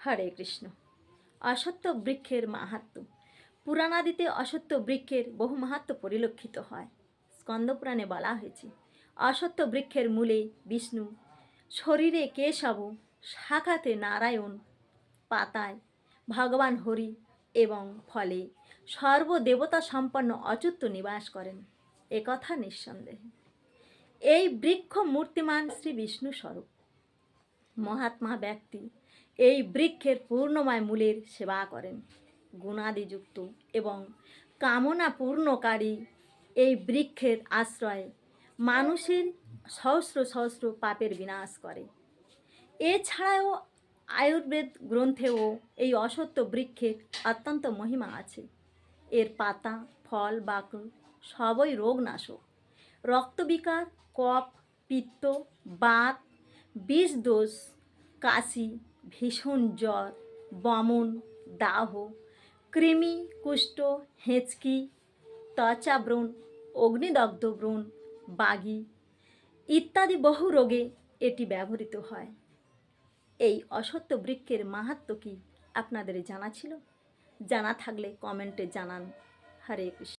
হরে কৃষ্ণ। অসত্য বৃক্ষের মাহাত্ম। পুরাণাদিতে অসত্য বৃক্ষের বহু মাহাত্ম পরিলক্ষিত হয়। স্কন্দপুরাণে বলা হয়েছে, অসত্য বৃক্ষের মূলে বিষ্ণু, শরীরে কেশব শাখাতে নারায়ণ, পাতায় ভগবান হরি এবং ফলে সর্বদেবতা সম্পন্ন অচ্যুত নিবাস করেন। একথা নিঃসন্দেহে। এই বৃক্ষ মূর্তিমান শ্রী বিষ্ণু স্বরূপ মহাত্মা ব্যক্তি। এই বৃক্ষের পূর্ণময় মূলের সেবা করেন। গুণাদিযুক্ত এবং কামনা পূর্ণকারী এই বৃক্ষের আশ্রয়ে মানুষের সহস্র সহস্র পাপের বিনাশ করে। এছাড়াও আয়ুর্বেদ গ্রন্থেও এই অসত্য বৃক্ষের অত্যন্ত মহিমা আছে। এর পাতা, ফল বাকল সবই রোগনাশক। রক্তবিকার, কফ, পিত্ত, বাত বিষ দোষ, কাশি, ভীষণ জ্বর, বমন, দাহ, কৃমি, কুষ্ঠ, হেঁচকি ত্বচা ব্রণ অগ্নিদগ্ধ ব্রণ বাগি ইত্যাদি বহু রোগে এটি ব্যবহৃত হয়। এই অসত্য বৃক্ষের মাহাত্ম কি আপনাদের জানা ছিল? জানা থাকলে কমেন্টে জানান। হরে কৃষ্ণ।